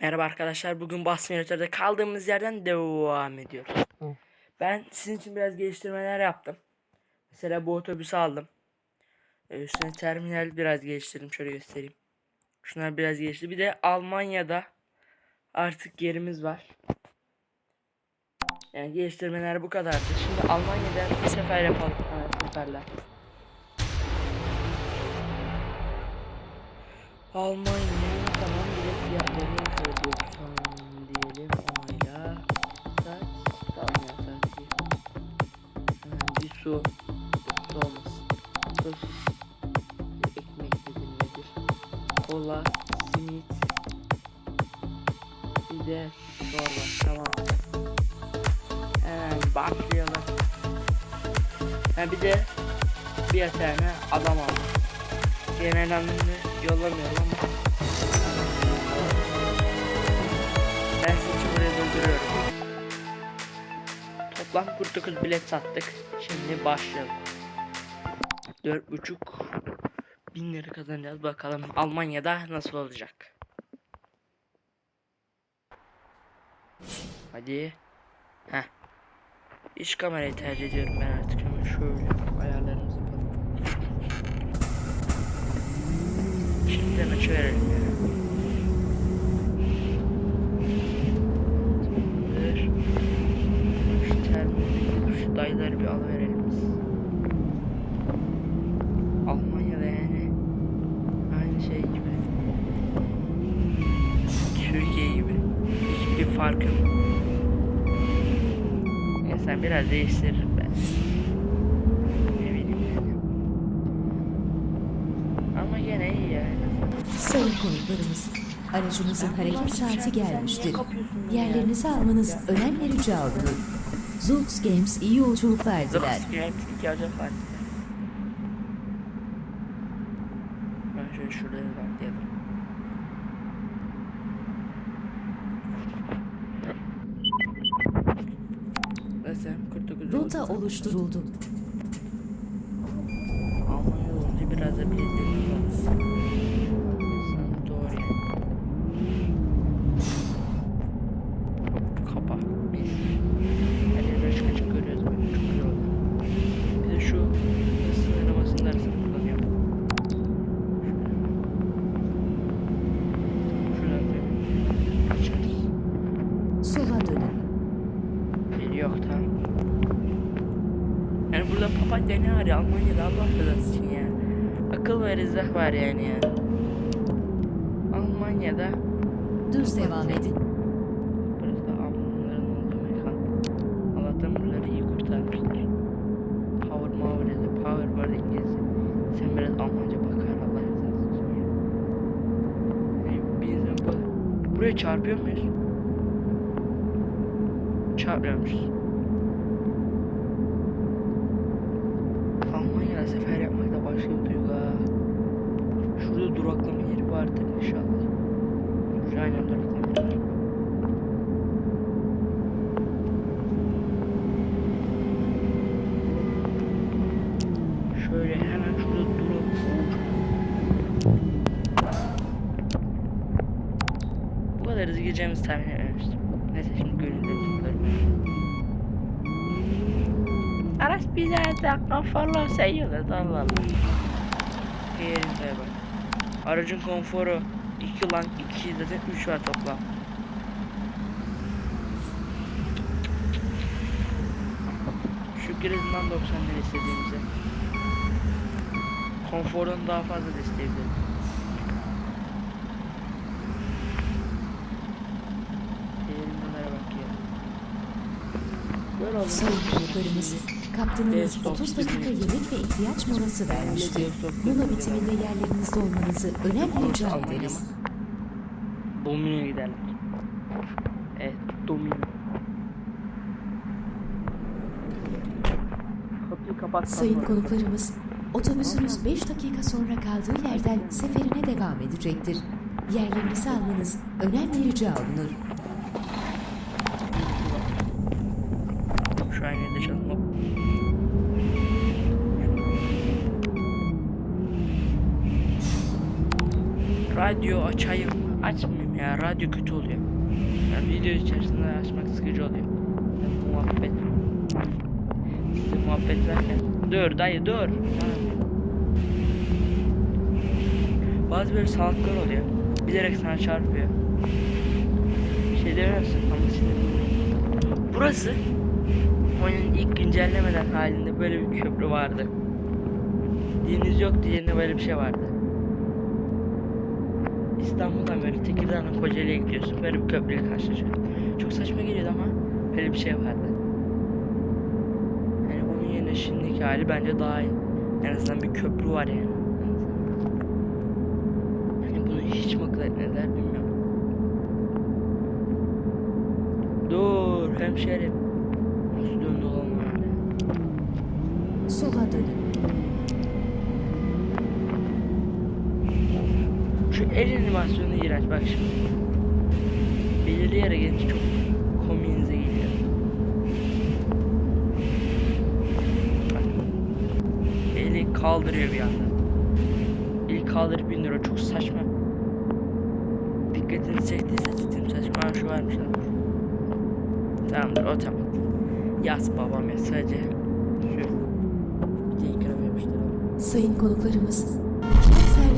Merhaba arkadaşlar. Bugün Bas Simulator'da kaldığımız yerden devam ediyoruz. Hı. Ben sizin için biraz geliştirmeler yaptım. Mesela bu otobüsü aldım. Ee, Üstüne terminal biraz geliştirdim. Şöyle göstereyim. Şunlar biraz gelişti. Bir de Almanya'da artık yerimiz var. Yani geliştirmeler bu kadardı. Şimdi Almanya'da bir sefer yapalım. Evet, seferler. Almanya tamam bilet fiyatlarını su. Su olmasın. Bir ekmek nedir nedir. Kola, simit. Bir de çorba tamam. Hemen başlayalım. Ha bir de bir tane adam aldım. Genel anlamını yollamıyorum ama ben için buraya dolduruyorum. Toplam 49 bilet sattık. Şimdi başlayalım. 4,5 bin lira kazanacağız bakalım Almanya'da nasıl olacak. Hadi. Heh. İç kamerayı tercih ediyorum ben artık hemen şöyle ayarlarımızı yapalım. Şimdiden açıverelim ya. Tamamdır. Şu dayıları bir alıverelim biz. Almanya'da yani aynı şey gibi. Türkiye gibi. Hiçbir farkı yok. Sen biraz değiştiririm ben. Ne bileyim yani. Ama gene iyi yani. Sayın konuklarımız, aracımızın hareket saati gelmiştir. Yerlerinizi almanız önemli rica olunur. Zoox Games iyi yolculuklar diler. Zıps gibi hepsi alacak var. Ben şöyle şuraya atlayalım. Nasıl? 49 Rota oluşturuldu. Almanya olunca biraz da biletlerimiz olmasın. Sanırım Doğru. Kapa. Bir. Hani başka açık görüyoruz. Böyle çok güzel oldu. Bir de şu hız sınırlamasını da arasında kullanıyorum. Şöyle. Şuradan da açarız. Sola dönün. Bir yok tamam. Yani burada papatya ne var ya Almanya'da Allah için ya. Akıl ve rızah var yani ya. Almanya'da Düz devam edin. burası da Almanların olduğu mekan. Allah'tan buraları iyi kurtarmışlar. Power Power dedi. Power var İngilizce. Sen biraz Almanca bakar Allah rızası için ya. Yani bir insan böyle- Buraya çarpıyor muyuz? Çarpmıyormuşuz. Almanya'da sefer yapmak da başka bir duygu ha. Şurada duraklama yeri vardır inşallah. Şu aynen duraklama yeri var. Şöyle hemen şurada duralım. Bu gireceğimizi tahmin etmemiştim. Neyse şimdi gönülleri tutarım. Araç bize dakika falan sayıyorlar Allah Allah. Yerinde bak. Aracın konforu 2 lan 2 zaten 3 var toplam. Şükredinden 90 lira istediğimize. Konforun daha fazla da isteyebilirim. Yerindelere bak ya. Sayın konuklarımız, kaptanınız Desktop 30 dakika yemek ve ihtiyaç molası vermiştir. Mola bitiminde yerlerinizde olmanızı önemli rica ederiz. Domino'ya giderler. Evet, Domino. Kapıyı kapat. Sayın konuklarımız, otobüsünüz 5 dakika sonra kaldığı yerden seferine devam edecektir. Yerlerinizi almanız önemli rica olunur. Şu an yerinde çalın. Hop. Radyo açayım. açmayayım ya. Radyo kötü oluyor. Yani video içerisinde açmak sıkıcı oluyor. Yani muhabbet. Size muhabbet verken. Dur dayı dur. Bazı böyle salaklar oluyor. Bilerek sana çarpıyor. Bir şey demiyorsun ama şimdi. Burası oyunun ilk güncellemeden halinde böyle bir köprü vardı. Deniz yoktu yerine böyle bir şey vardı. İstanbul'dan böyle Tekirdağ'dan Kocaeli'ye gidiyorsun. Böyle bir köprüyle karşılaşıyorsun. Çok saçma geliyordu ama böyle bir şey vardı. Yani onun yerine şimdiki hali bence daha iyi. En azından bir köprü var yani. Yani bunu hiç mi akıl etmediler bilmiyorum. Dur hemşerim. Nasıl döndü olan? Sola dönün. Şu el animasyonu iğrenç bak şimdi. Belirli yere gelince çok komiğinize geliyor. Bak. Eli kaldırıyor bir anda. Eli kaldırıp indiriyor çok saçma. Dikkatini çektiyse ciddim saçma şu varmış lan. Tamamdır o tamam. Yaz babam ya sadece. Şu. Bir de ikram yapıştıralım. Sayın konuklarımız,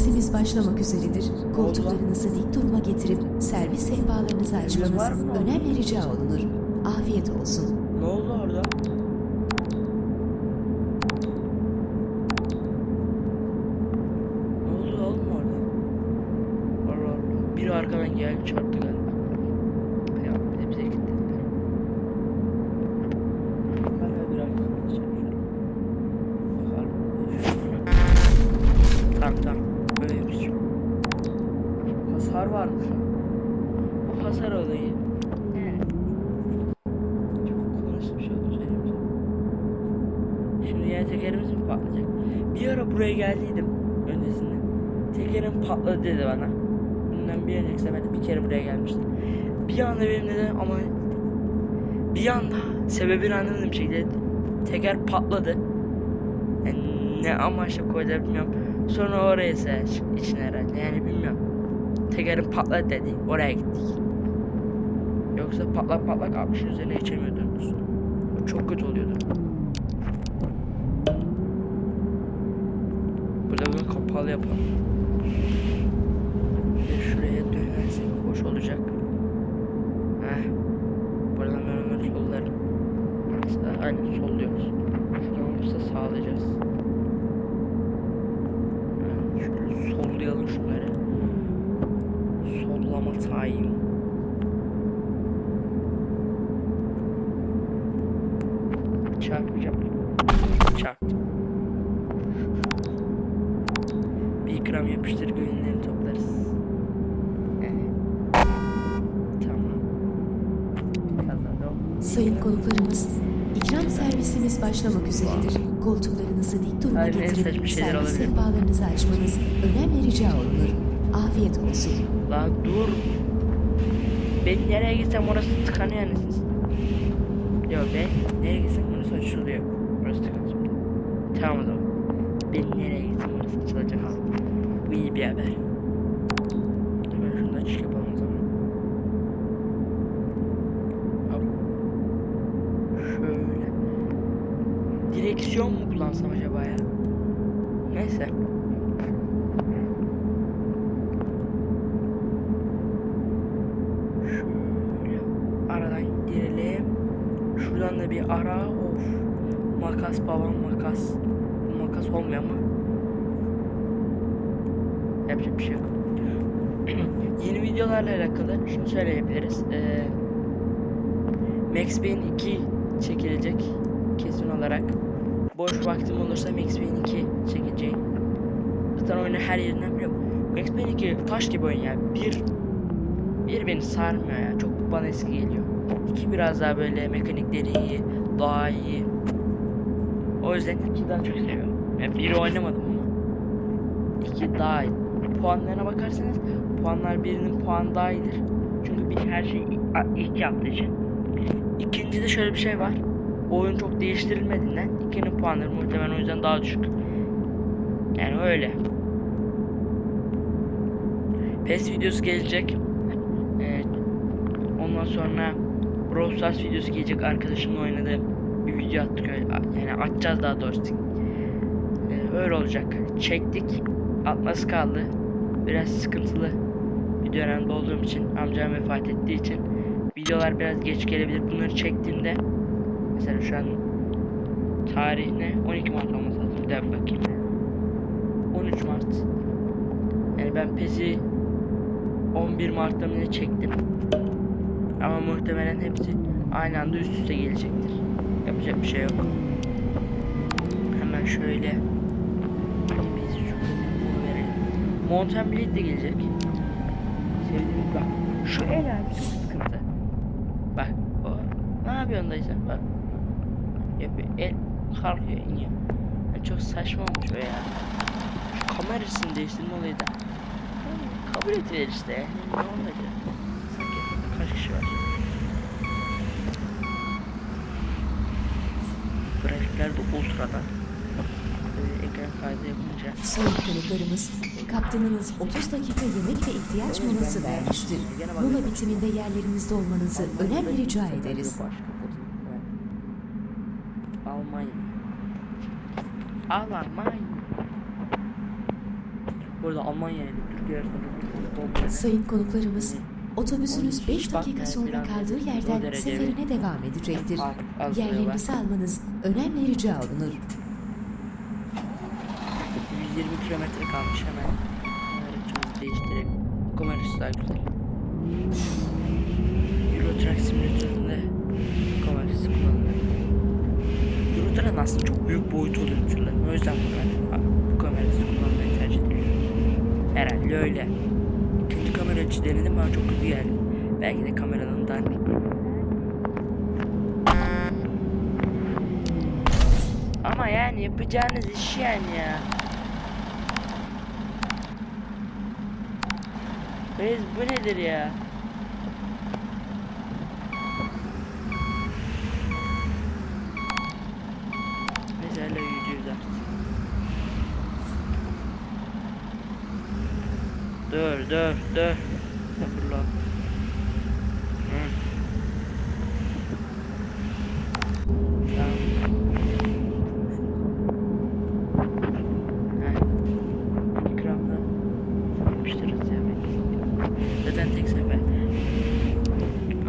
servisimiz başlamak üzeredir. Koltuklarınızı dik duruma getirip servis sehpalarınızı açmanız önemli rica olunur. Afiyet olsun. Ne oldu orada? Ne oldu oğlum orada? Allah Allah. Biri arkadan geldi çarptı galiba. Ya bir de bize kilitlediler. Galiba bir arkadan çarpıyor. Bakalım. Tamam tamam. Böyleymiş. Hasar varmış. O hasar olayı. Yani çok konuştum bir şey oldu söyleyeyim Şimdi yine tekerimiz mi patlayacak? Bir ara buraya geldiydim öncesinde. Tekerim patladı dedi bana. Bundan bir önceki seferde bir kere buraya gelmiştim. Bir anda benim dedi ama bir anda sebebini anlamadığım şekilde teker patladı. Yani ne amaçla koydu bilmiyorum. Sonra oraya seç için herhalde yani bilmiyorum. Tekerim patladı dedi. Oraya gittik. Yoksa patlak patlak 60'ın üzerine geçemiyordunuz. Çok kötü oluyordu. Burada bunu kapalı yapalım. Olacak. Heh. Buradan ben onları sollarım. Sağ- Aynen solluyoruz. Şuradan olursa sağlayacağız. Heh, Şöyle sollayalım şunları. Sollama time. Çarpacağım. Çarptım. Bir gram yapıştır gönüllerini toplarız. Yani. Tamam. Kazandı o. Sayın konuklarımız, ikram servisimiz başlamak üzeredir. Koltuklarınızı dik duruma Hayır, en saçma getirip şeyler servis olabilir. sehpalarınızı açmanız önemli rica olunur. Afiyet olsun. Lan dur. Ben nereye gitsem orası tıkanıyor anasınız. Yok ben nereye gitsem orası açılıyor. Orası tıkanıyor. Tamam o zaman. Ben nereye gitsem orası açılacak. Bu iyi bir haber. Hemen şunu da açık yapalım o zaman. Hop. Şöyle. Direksiyon mu kullansam acaba ya? Neyse. Şöyle aradan girelim. Şuradan da bir ara. Of. Makas babam makas. Bu makas olmuyor ama. Yapacak bir şey yok. Yeni videolarla alakalı şunu söyleyebiliriz. Ee, Max Payne 2 çekilecek kesin olarak. Boş vaktim olursa Max Payne 2 çekeceğim. Zaten oyunu her yerinden biliyorum. Max Payne 2 taş gibi oyun ya. Bir bir beni sarmıyor ya. Çok bana eski geliyor. İki biraz daha böyle mekanikleri iyi, daha iyi. O yüzden iki daha çok seviyorum. Yani biri oynamadım ama iki daha iyi. Puanlarına bakarsanız puanlar birinin puanı daha iyidir. Çünkü bir her şey ilk yaptığı için. İkincide şöyle bir şey var. Oyun çok değiştirilmediğinden ikinin puanları muhtemelen o yüzden daha düşük. Yani öyle. PES videosu gelecek. Ee, ondan sonra Brawl Stars videosu gelecek. Arkadaşımla oynadığım bir video attık öyle. Yani atacağız daha doğrusu. Ee, öyle olacak. Çektik. Atması kaldı. Biraz sıkıntılı bir dönemde olduğum için amcam vefat ettiği için videolar biraz geç gelebilir. Bunları çektiğimde mesela şu an tarih ne? 12 Mart olması lazım. Bir daha bakayım. 13 Mart. Yani ben PES'i 11 Mart'ta mı çektim. Ama muhtemelen hepsi aynı anda üst üste gelecektir. Yapacak bir şey yok. Hemen şöyle. Mountain Blade de gelecek. Sevdiğim bak. Şu el abi çok sıkıntı. Bak o. Ne yapıyorsun dayı sen? Bak. Yapıyor. El kalkıyor iniyor. Yani çok saçma olmuş o ya. Şu kamerasını değiştirme olayı da. Kabul edilir işte. Ne olacak? Sanki kaç kişi var? Grafikler de ultradan. Böyle ekran kaydı yapınca. Sayın konuklarımız, kaptanınız 30 dakika yemek ve ihtiyaç molası vermiştir. Mola bitiminde yerlerinizde olmanızı önemli rica ederiz. Almanya. Almanya. Burada Almanya ile Türkiye arasında Sayın konuklarımız, otobüsünüz 5 dakika sonra kaldığı yerden seferine devam edecektir. Yerlerinizi almanız önemli rica olunur. 120 kilometre kalmış hemen. Değiştirelim. Daha güzel. Aslında çok büyük boyutu oluyor tırların. O yüzden bu, bu kamerası kullanmayı tercih ediliyor. Herhalde öyle. İkinci kamera açı denedim ama çok kötü geldi. Belki de kameranın dandik. Ama yani yapacağınız iş yani ya. Reis bu nedir ya? Mesela yüzüyoruz artık. Dur dur dur. Sabırla. Hı. Tamam. Heh. İkramda yapıştırırız ya. Zaten tek sefer.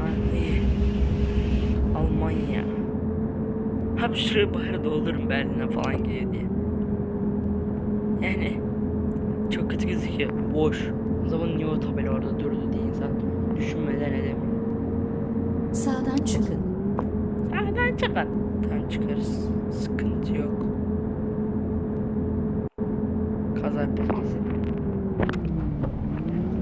Ay. Almanya. Abi şuraya bahar doldurum Berlin'e falan gidiyor diye. Yani çok kötü gözüküyor. Boş. Zaman niye o tabela orada durdu diye insan düşünmeden edemiyor. Sağdan çıkın. Sağdan çıkın. Tamam çıkarız. Sıkıntı yok. Kaza bölgesi.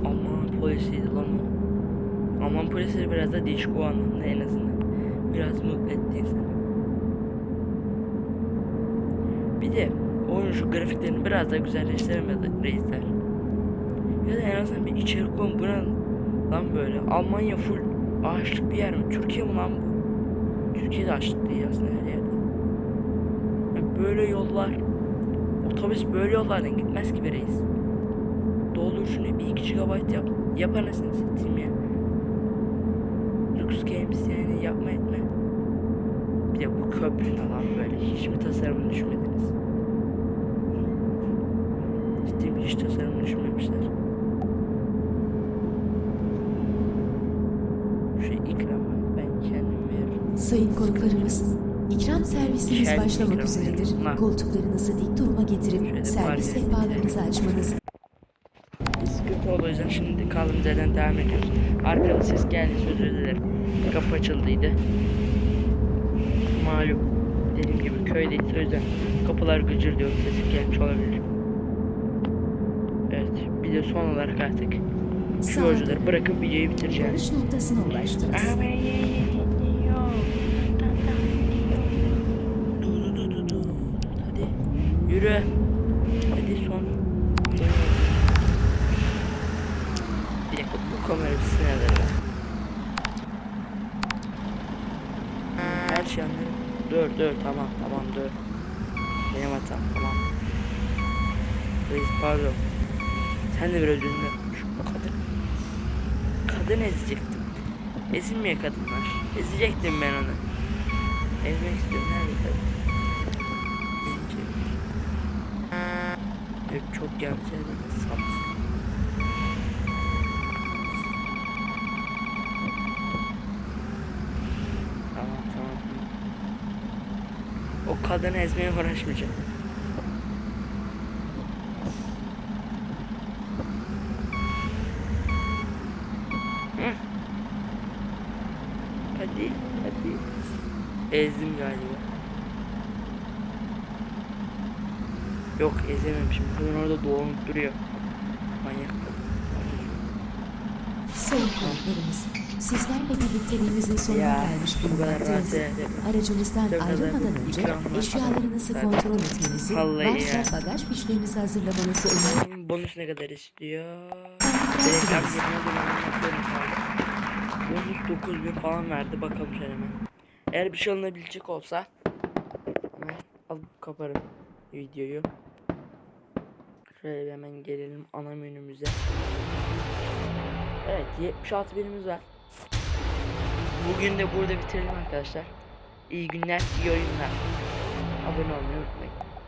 Alman polisiydi lan o. Alman polisleri biraz da değişik o anlamda en azından. Biraz mutlu etti insanı. Bir de oyun şu grafiklerini biraz daha güzelleştiremedi reisler. Ya da en azından bir içerik koyun. Bu lan böyle? Almanya full ağaçlık bir yer mi? Türkiye mi lan bu? Türkiye'de açlık değil aslında her yerde. Ya böyle yollar, otobüs böyle yollardan gitmez ki reis. Doldur şunu bir 2 GB yap. Yap anasını satayım ya. Lux Games yani yapma etme. Bir de bu köprü ne lan böyle hiç mi tasarımını düşünmediniz? Ciddiyim hiç tasarımını düşünmemişler. Şu ikram ben kendim veririm. Sayın konuklarımız, ikram servisiniz Şerbi başlamak üzeredir. Ha. Koltuklarınızı dik duruma getirip Şöyle servis sehpalarınızı açmanız sıkıntı oldu o yüzden şimdi kaldığımız yerden devam ediyoruz. Arkadan ses geldi özür dilerim. Kapı açıldıydı. Malum dediğim gibi köydeyiz o yüzden kapılar gıcır diyor sesi gelmiş olabilir. Evet bir de son olarak artık şu Sağ yolcuları bırakıp videoyu bitireceğim. varış noktasına ulaştınız. Du yürü. Hadi son. Bir bu kamerası nerede? Her şey anlıyorum. Dur dur tamam tamam dur. Benim hatam tamam. Reis pardon. Sen de biraz. Şu kadar kadın ezecektim. Ezilmiyor kadınlar. Ezecektim ben onu. Ezmek istiyorum. Nerede kadın? Ezecek. Yok çok sap. Tamam tamam. O kadını ezmeye uğraşmayacağım. Hadi, hadi. Ezdim galiba. Yok ezememişim. Kadın orada dolanıp duruyor. Manyak konuklarımız, sizlerle birlikteliğimizin sonuna Ya, gelmiş bulunmaktayız. Aracımızdan ayrılmadan önce eşyalarınızı kontrol etmenizi, varsa bagaj fişlerinizi hazırlamanızı. Hmm, Bonus ne kadar istiyor? Reklam. Bonus 9000 falan verdi. Bakalım şöyle hemen. Eğer bir şey alınabilecek olsa hemen alıp kaparım videoyu. Şöyle hemen gelelim ana menümüze. Evet 76 birimiz var. Bugün de burada bitirelim arkadaşlar. İyi günler, iyi oyunlar. Abone olmayı unutmayın.